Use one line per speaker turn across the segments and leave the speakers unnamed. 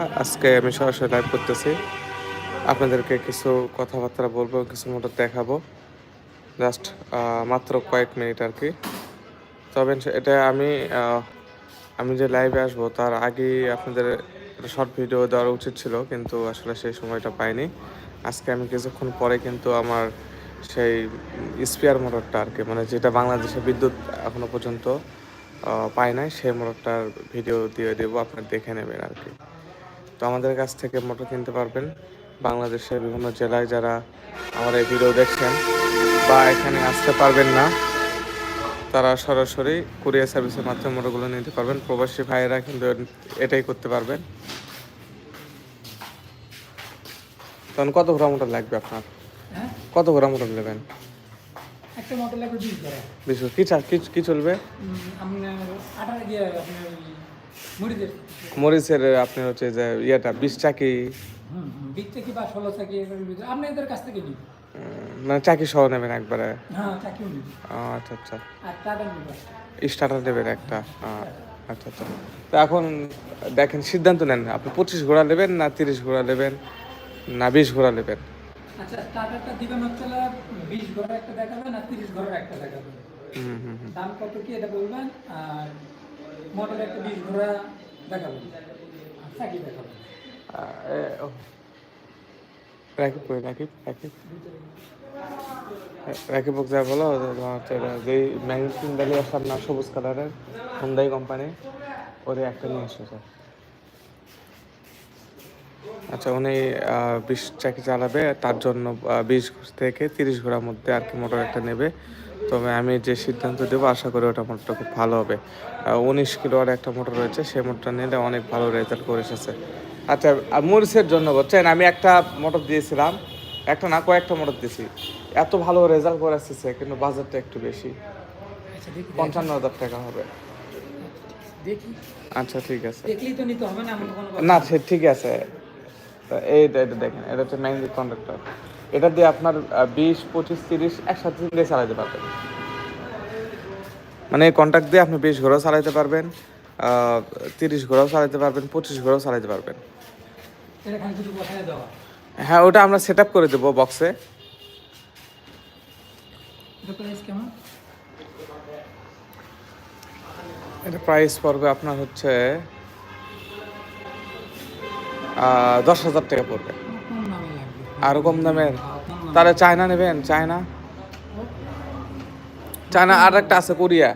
আজকে আমি সরাসরি লাইভ করতেছি। আপনাদেরকে কিছু কথাবার্তা বলব, কিছু মোটর দেখাবো। জাস্ট মাত্র কয়েক মিনিট আর কি। তবে এটা আমি আমি যে লাইভে আসব, তার আগেই আপনাদের শর্ট ভিডিও দেওয়ার উচিত ছিল, কিন্তু আসলে সেই সময়টা পাইনি। আজকে আমি কিছুক্ষণ পরে কিন্তু আমার সেই স্পিয়ার মোটরটা আর কি মানে যেটা বাংলাদেশে বিদ্যুৎ এখনও পর্যন্ত পায় নাই, সেই মোটরটার ভিডিও দিয়ে দেবো, আপনারা দেখে নেবেন আর কি। তো আমাদের কাছ থেকে মোটর কিনতে পারবেন। বাংলাদেশের বিভিন্ন জেলায় যারা আমার এই ভিডিও দেখছেন বা এখানে আসতে পারবেন না তারা সরাসরি কুরিয়ার সার্ভিসের মাধ্যমে মোটরগুলো নিতে পারবেন। প্রবাসী ভাইয়েরা কিন্তু এটাই করতে পারবেন। তখন কত ঘোড়া মোটর লাগবে আপনার?
হ্যাঁ?
কত ঘোড়া মোটর নেবেন?
একটা মোটর লাগবে বিশ করে
বিশ কি চা- কি কি চলবে?
আপনার
মরিচের আপনার হচ্ছে যে ইয়েটা বিশ চাকি?
বিশ বা ষোলো কাছ থেকে
মানে চাকি সহ নেবেন একবারে?
হ্যাঁ
আচ্ছা আচ্ছা। স্টার্টার দেবেন একটা? আচ্ছা আচ্ছা। তো এখন দেখেন সিদ্ধান্ত নেন। আপনি পঁচিশ ঘোড়া নেবেন না তিরিশ ঘোড়া নেবেন না বিশ ঘোড়া নেবেন?
আচ্ছা টাটাটা দিবেন হচ্ছে বিশ ঘরের একটা দেখাবেন আর তিরিশ ঘরের একটা দেখাবেন।
হুম হুম হুম।
দাম কত কি এটা বলবেন? আর মোটর একটা বিশ ঘোড়া
দেখাবো। রাকিব রাকিব? রাকিব? যা যে সবুজ কালারের হুন্দাই কোম্পানি ওদের একটা নিয়ে এসেছে আচ্ছা উনি বিশ চাকি চালাবে তার জন্য বিশ থেকে তিরিশ ঘোড়ার মধ্যে আর কি মোটর একটা নেবে। তবে আমি যে সিদ্ধান্ত দেবো আশা করি ওটা মোটরটা খুব ভালো হবে। উনিশ কিলোর একটা মোটর রয়েছে সেই মোটরটা নিলে অনেক ভালো রেজাল্ট করে এসেছে। আচ্ছা আর মরিচের জন্য বলছেন আমি একটা মোটর দিয়েছিলাম একটা না কয়েকটা মোটর দিয়েছি। এত ভালো রেজাল্ট করে এসেছে কিন্তু বাজারটা একটু বেশি।
আচ্ছা
পঞ্চান্ন হাজার টাকা হবে। আচ্ছা ঠিক আছে।
না
সে ঠিক আছে। এইটা এটা দেখেন এটা হচ্ছে ম্যাগনেটিক কন্ডাক্টর এটা দিয়ে আপনার বিশ পঁচিশ তিরিশ একসাথে দিয়ে চালাতে পারবেন। মানে এই কন্ট্যাক্ট দিয়ে আপনি বিশ ঘোড়াও চালাতে পারবেন তিরিশ ঘোড়াও চালাতে পারবেন পঁচিশ ঘোড়াও চালাতে পারবেন। হ্যাঁ ওটা আমরা সেট করে দেবো বক্সে
এটা প্রাইস
পড়বে আপনার হচ্ছে দশ হাজার টাকা পড়বে। আরও কম দামের?
দামে।
তাহলে চায়না নেবেন, চায়না? চায়না আর একটা আছে কোরিয়া।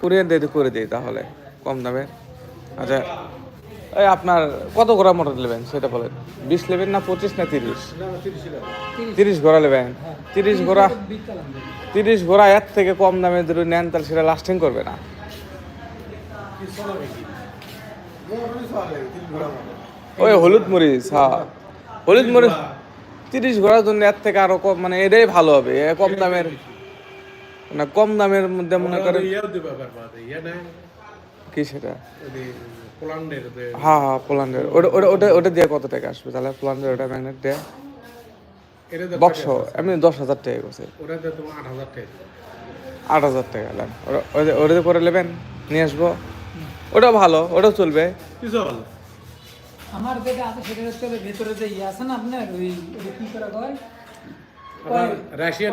কোরিয়ান দিয়ে করে দিই তাহলে, কম দামে আচ্ছা এই আপনার কত ঘোড়া মোটর নেবেন, সেটা বলেন। বিশ নেবেন না পঁচিশ না তিরিশ? তিরিশ ঘোড়া নেবেন। তিরিশ ঘোড়া। তিরিশ ঘোড়া এর থেকে কম দামে যদি নেন, তাহলে সেটা লাস্টিং করবে না। ওই হলুদ মরিচ হ্যাঁ। হলুদ মরিচ তিরিশ ঘোরার জন্য এর থেকে আরও কম মানে এটাই ভালো হবে কম দামের না কম দামের মধ্যে মনে করেন
ইয়া
কি সেটা? হ্যাঁ হ্যাঁ পোল্যান্ডের। ওটা ওটা ওটা ওটা দিয়ে কত টাকা আসবে? তাহলে পোল্যান্ডের ওটা ম্যাগনেট দেয়া? বক্স এমনি দশ হাজার টাকা করছে।
ওটা আট হাজার টাকা
নেন। ওটা- ওটা- ওটাতে করে নেবেন? নিয়ে আসব? ওটাও ভালো ওটাও চলবে।
কিছু ভালো।
আমার যেটা আছে সেটা হচ্ছে ওই ভেতরে যে ইয়ে আছে না আপনার ওই কি করে কয়
রাশিয়ান।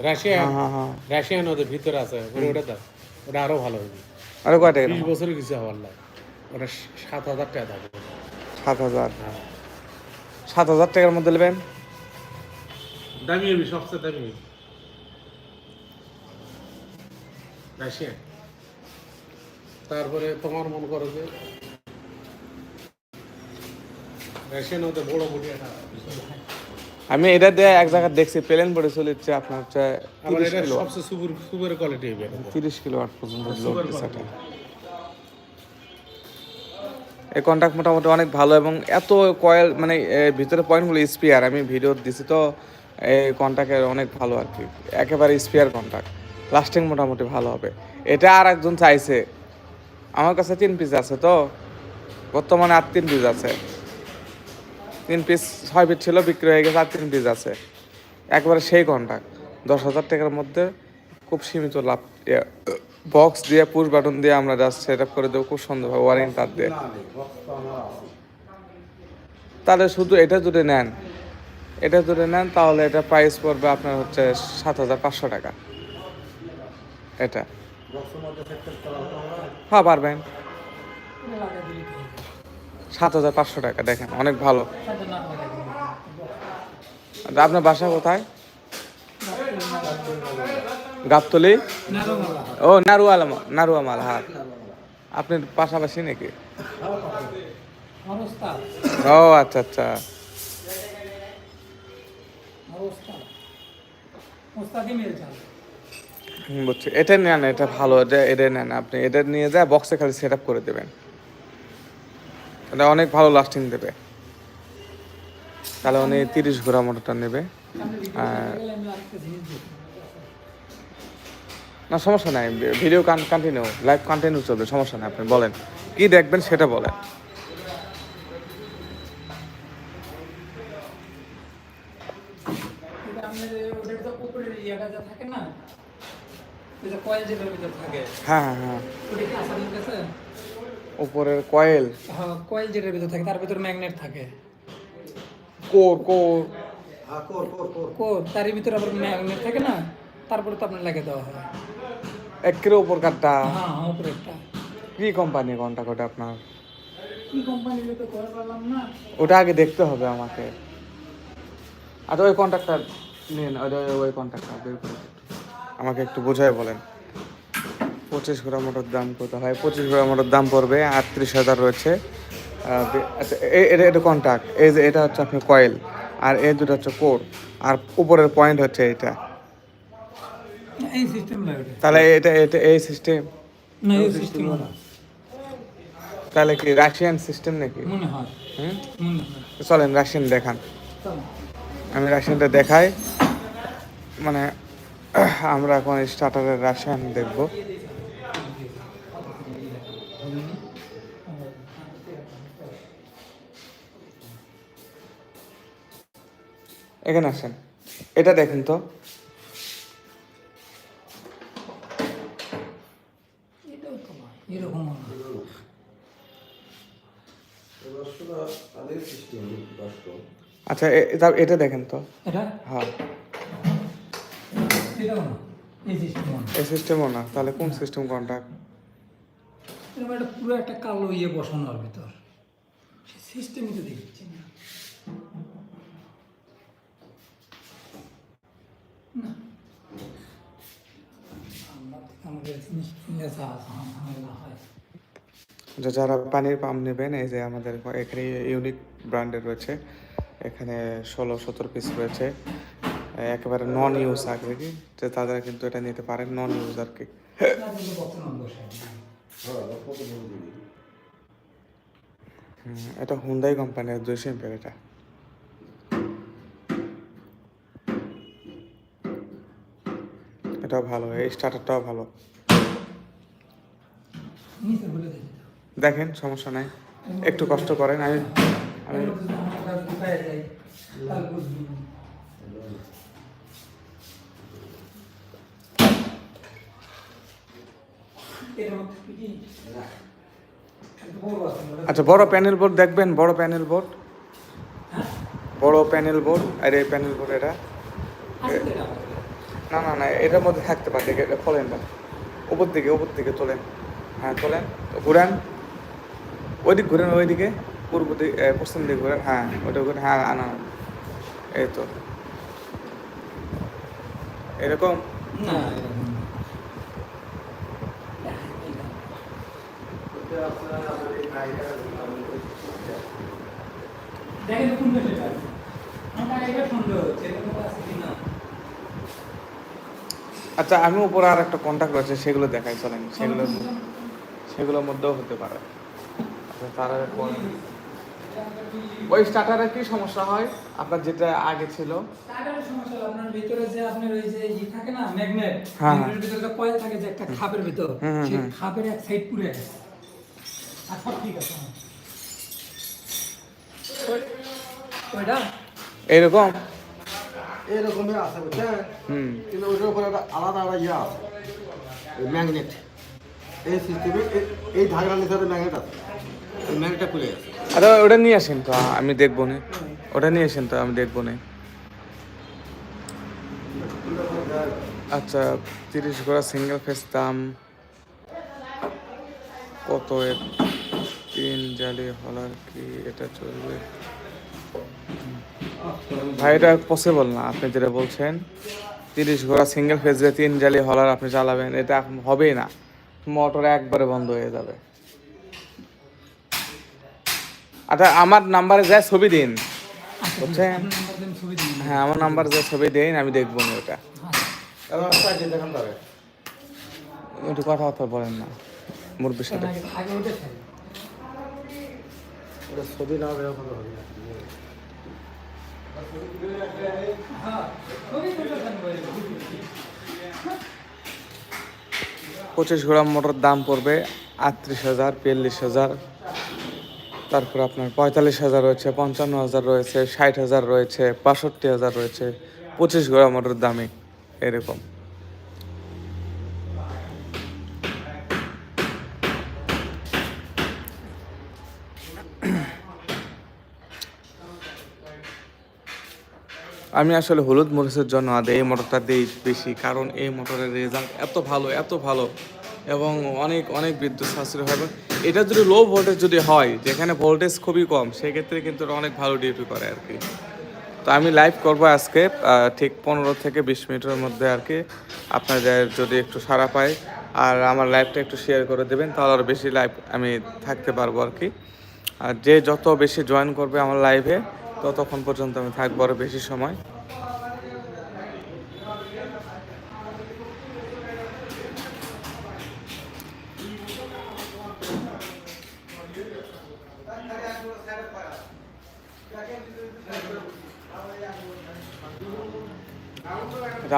রাশিয়ান
হ্যাঁ হ্যাঁ হ্যাঁ।
রাশিয়ান ওদের ভিতরে আছে ওটা ওটা দাও। ওটা আরও ভালো হবে।
আরে কয় টাকা
কিছু হওয়ার লাগে ওটা হ্যাঁ।
টাকার মধ্যে নেবেন?
দামি হবে সবচেয়ে দামি রাশিয়ান। তারপরে তোমার মন করো যে রাশিয়ান ওদের বড় বড়ি একটা
আমি এটা দিয়ে এক জায়গায় দেখছি প্লেন বডি চলেছে আপনার হচ্ছে তিরিশ কিলো।
সবচেয়ে সুপার সুপার কোয়ালিটি।
তিরিশ কিলো আট পর্যন্ত এই কন্ট্যাক্ট মোটামুটি অনেক ভালো এবং এত কয়েল মানে ভিতরে পয়েন্টগুলো স্পিয়ার আমি ভিডিও দিছি তো এই কন্ট্যাক্টের অনেক ভালো আর কি। একেবারে স্পিয়ার কন্ট্যাক্ট লাস্টিং মোটামুটি ভালো হবে। এটা আর একজন চাইছে। আমার কাছে তিন পিস আছে তো বর্তমানে আর তিন পিস আছে। তিন পিস ছয় পিস ছিল, বিক্রি হয়ে গেছে, আর তিন পিস আছে। একবারে সেই কন্ট্যাক্ট দশ হাজার টাকার মধ্যে খুব সীমিত লাভ বক্স দিয়ে পুশ বাটন দিয়ে আমরা জাস্ট সেট আপ করে দেবো, খুব সুন্দরভাবে ওয়ারিং তার দিয়ে। তাহলে শুধু এটা যদি নেন, এটা যদি নেন, তাহলে এটা প্রাইস পড়বে আপনার হচ্ছে সাত হাজার পাঁচশো টাকা। এটা। হ্যাঁ পারবেন। সাত হাজার পাঁচশো টাকা, দেখেন, অনেক ভালো। আপনার বাসা কোথায়? গাবতলি। ও, নারুয়ালা নারুয়ামাল হাট আপনার পাশাপাশি নাকি? ও আচ্ছা আচ্ছা। বুঝছি। এটা নেন, এটা ভালো, এটা এটা নেন। আপনি এটা নিয়ে যায় বক্সে খালি সেট করে দেবেন। এটা অনেক ভালো লাস্টিং দেবে। তাহলে উনি তিরিশ ঘোড়া মোটরটা নেবে। হ্যাঁ। না সমস্যা নাই। ভিডিও কন্টিনিউ লাইভ কন্টিনিউ চলবে সমস্যা নাই আপনি বলেন। কি দেখবেন সেটা বলেন।
এটা আপনার এই ওটার তো উপরের ইয়েটা যা থাকে না, ওই যে coil যেটার ভিতর থাকে,
হ্যাঁ। হ্যাঁ হ্যাঁ। উপরের কয়েল?
হ্যাঁ, coil যেটার ভিতর থাকে, তার ভিতর ম্যাগনেট থাকে।
Core core.
কোর তার ভিতরে আবার ম্যাগনেট থাকে না তারপরে তো আপনার লাগিয়ে দেওয়া হয়।
এক কিলো উপর কাঠটা
হ্যাঁ হ্যাঁ উপরেরটা
কি কোম্পানি কোনটা কোটা আপনার?
কি কোম্পানির তো করে পারলাম না।
ওটা আগে দেখতে হবে আমাকে। আচ্ছা ওই কন্ট্রাক্টর নিন ওই ওই- ওই কন্ট্রাক্টর বের করে আমাকে একটু বোঝায় বলেন। পঁচিশ ঘোড়া মোটর দাম কত হয়? পঁচিশ ঘোড়া মোটর দাম পড়বে আটত্রিশ হাজার রয়েছে। আচ্ছা এটা এটা কন্ট্রাক্ট এই যে এটা হচ্ছে আপনার কয়েল আর এই দুটো হচ্ছে কোর আর উপরের পয়েন্ট হচ্ছে এটা
এই সিস্টেম
তাহলে এটা এটা এই সিস্টেম
না এই সিস্টেম
তাহলে কি রাশিয়ান সিস্টেম নাকি?
মনে হয়।
হুম? চলেন রাশিয়ান দেখান। আমি রাশিয়ানটা দেখাই। মানে আমরা এখন স্টার্টারের রাশিয়ান দেখব। এখানে আসেন। এটা দেখেন তো। আচ্ছা এটা- দেখেন তো।
এটা?
হ্যাঁ।
এই সিস্টেম
সিস্টেমও না তাহলে কোন সিস্টেম কোনটা?
পুরো একটা কালো ইয়ে বসানো ভিতর। সিস্টেমই তো দেখছি না।
যারা পানির পাম্প নেবেন, এই যে আমাদের এখানে ইউনিক ব্র্যান্ডের রয়েছে। এখানে ষোলো, সতেরো পিস রয়েছে। একেবারে নন ইউজ আর কি, যে তারা কিন্তু এটা নিতে পারেন নন ইউজ আর কি। এটা হুন্ডাই কোম্পানির দুইশো এম্পের এটা। ভালো, এই স্টার্টারটাও ভালো। দেখেন, সমস্যা নাই। একটু কষ্ট করেন, আমি আমি আচ্ছা বড় প্যানেল বোর্ড দেখবেন, বড় প্যানেল বোর্ড। বড় প্যানেল বোর্ড, আর, এই প্যানেল বোর্ড এটা? না না না এটার মধ্যে থাকতে পারে এটা- খোলেন না। উপর দিকে উপর দিকে তোলেন। হ্যাঁ তোলেন ঘুরান। ওইদিক ঘুরেন ওইদিকে পূর্ব দিকে পশ্চিম দিকে ঘুরেন। হ্যাঁ ওইটা ঘুরে হ্যাঁ আনা এই তো। এরকম?
না, দেখেন কোন আছে। আমার এটা সন্দেহ হচ্ছে, এরকম আছে। কিনা।
আচ্ছা আমি উপরে আর একটা কন্ট্যাক্ট রয়েছে সেগুলো দেখাই চলেন। সেগুলো সেগুলোর মধ্যেও হতে পারে। আচ্ছা তারা ওই স্টার্টারে কি সমস্যা হয়? আপনার যেটা আগে ছিল।
সমস্যা আপনার ভিতরে যে আপনার ওই যে ই থাকে না ম্যাগনেট
হ্যাঁ।
ভিতরে একটা কয়েল থাকে যে একটা খাপের ভিতর সেই খাপের এক সাইড পুড়ে গেছে। আর সব ঠিক আছে ওইটা?
এরকম?
এরকমই আছে বুঝছেন? কিন্তু ওটার উপরে একটা আলাদা একটা ইয়ে আছে ম্যাগনেট এই সিস্টেমে এই ম্যাগনেট আছে। ম্যাগনেটটা খুলে গেছে।
আরে ওটা নিয়ে আসেন তো আমি দেখব না। ওটা নিয়ে আসেন তো আমি দেখব না। আচ্ছা তিরিশ গোড়া সিঙ্গেল ফেস দাম কত তিন জালি হলার কি এটা চলবে? ভাই এটা পসিবল না। আপনি যেটা বলছেন তিরিশ ঘোড়া সিঙ্গেল ফেজ দিয়ে তিন জালি হলার আপনি চালাবেন এটা এখন হবেই না। মোটর একবারে বন্ধ হয়ে যাবে। আচ্ছা আমার নাম্বারে যায় ছবি দিন। বুঝছেন?
আপনার নাম্বার দেন ছবি দিন
হ্যাঁ আমার নাম্বার যায় ছবি দিন আমি দেখব না ওটা। একটু কথাবার্তা বলেন না মুরব্বীর সাথে।
ছবি না।
পঁচিশ গ্রাম মোটর দাম পড়বে আটত্রিশ হাজার, বিয়াল্লিশ হাজার। তারপর আপনার পঁয়তাল্লিশ হাজার রয়েছে, পঞ্চান্ন হাজার রয়েছে, ষাট হাজার রয়েছে, বাষট্টি হাজার রয়েছে। পঁচিশ গ্রাম মোটর দামে এরকম। আমি আসলে হলুদ মরিচের জন্য আদে এই মোটরটা দিই বেশি, কারণ এই মোটরের রেজাল্ট এত ভালো এত ভালো। এবং অনেক অনেক বিদ্যুৎ সাশ্রয় হবে এটা যদি লো ভোল্টেজ যদি হয়, যেখানে ভোল্টেজ খুবই কম, সেক্ষেত্রে কিন্তু অনেক ভালো ডিউটি করে আর কি। তো আমি লাইভ করব আজকে ঠিক পনেরো থেকে বিশ মিনিটের মধ্যে আর কি। আপনাদের যদি একটু সাড়া পাই, আর আমার লাইভটা একটু শেয়ার করে দেবেন, তাহলে আরও বেশি লাইভ আমি থাকতে পারব আর কি। আর যে যত বেশি জয়েন করবে আমার লাইভে ততক্ষণ পর্যন্ত আমি থাকব আরও বেশি সময়।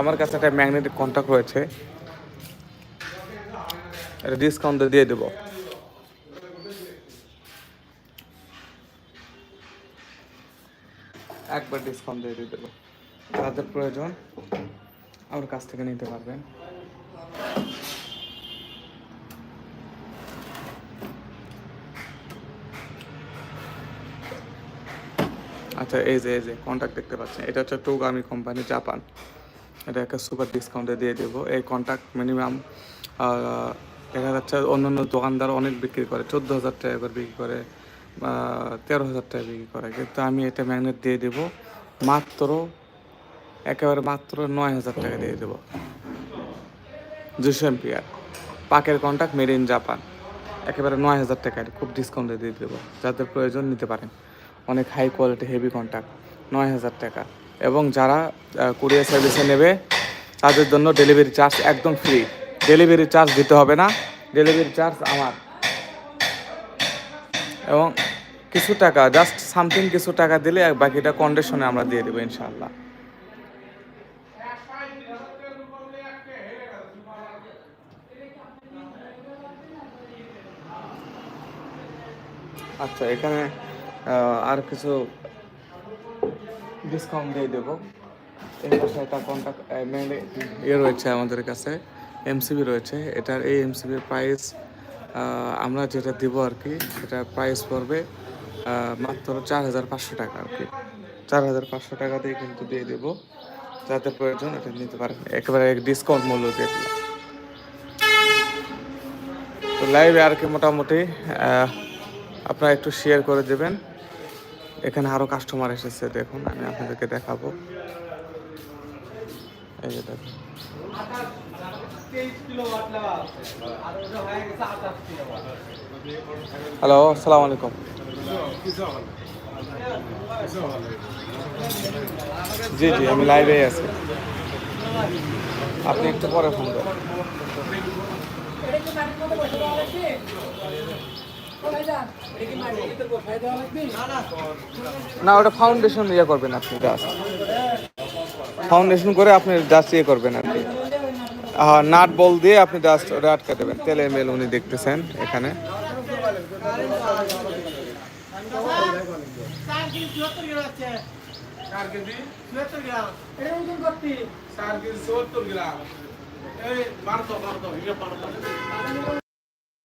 আমার কাছে একটা ম্যাগনেটিক কন্ট্যাক্ট রয়েছে। এটা ডিসকাউন্ট দিয়ে দেবো। একবার ডিসকাউন্ট দিয়ে দিয়ে দেবো যাদের প্রয়োজন, আমার কাছ থেকে নিতে পারবেন। আচ্ছা এই যে এই যে কন্ট্যাক্ট দেখতে পাচ্ছেন। এটা হচ্ছে টোগামি কোম্পানি জাপান এটা একটা সুপার ডিসকাউন্টে দিয়ে দেবো। এই কন্ট্যাক্ট মিনিমাম দেখা যাচ্ছে অন্যান্য দোকানদার অনেক বিক্রি করে, চোদ্দ হাজার টাকা করে বিক্রি করে। তেরো হাজার টাকা বিক্রি করে। কিন্তু আমি এটা ম্যাগনেট দিয়ে দেবো, মাত্র, একেবারে মাত্র নয় হাজার টাকা দিয়ে দেবো। দুশো এম্পিয়ার পাকের কন্ট্যাক্ট মেড ইন জাপান। একেবারে নয় হাজার টাকায় খুব ডিসকাউন্টে দিয়ে দেবো। যাদের প্রয়োজন নিতে পারেন। অনেক হাই কোয়ালিটি হেভি কন্ট্যাক্ট নয় হাজার টাকা। এবং যারা কুরিয়ার সার্ভিসে নেবে, তাদের জন্য ডেলিভারি চার্জ একদম ফ্রি ডেলিভারি চার্জ দিতে হবে না। ডেলিভারি চার্জ আমার। এবং কিছু টাকা জাস্ট সামথিং কিছু টাকা দিলে বাকিটা কন্ডিশনে আমরা দিয়ে দেবো ইনশাল্লাহ আচ্ছা এখানে আর কিছু ডিসকাউন্ট দিয়ে দেবো। পাশে একটা ইয়ে রয়েছে আমাদের কাছে এমসিবি রয়েছে। এটার এই এমসিবির প্রাইস আমরা যেটা দিব আর কি, সেটা প্রাইস পড়বে মাত্র চার হাজার পাঁচশো টাকা আর কি। চার হাজার পাঁচশো টাকা দিয়ে কিন্তু দিয়ে দেবো। যাতে প্রয়োজন এটা নিতে পারেন। একেবারে ডিসকাউন্ট মূল্য দিয়ে তো লাইভে আর কি মোটামুটি আপনারা একটু শেয়ার করে দেবেন। এখানে আরও কাস্টমার এসেছে, দেখুন, আমি আপনাদেরকে দেখাবো। এই যে দেখুন। হ্যালো, আসসালামু আলাইকুম। জি জি, আমি লাইভে আছি। আপনি একটু পরে ফোন করেন
এটা এটা
না, ওটা ফাউন্ডেশন ইয়ে করবেন আপনি জাস্ট ফাউন্ডেশন করে আপনি জাস্ট ইয়ে করবেন আর কি। নাট বল দিয়ে আপনি জাস্ট ওটা আটকে দেবেন। তেলের মেল উনি দেখতেছেন এখানে।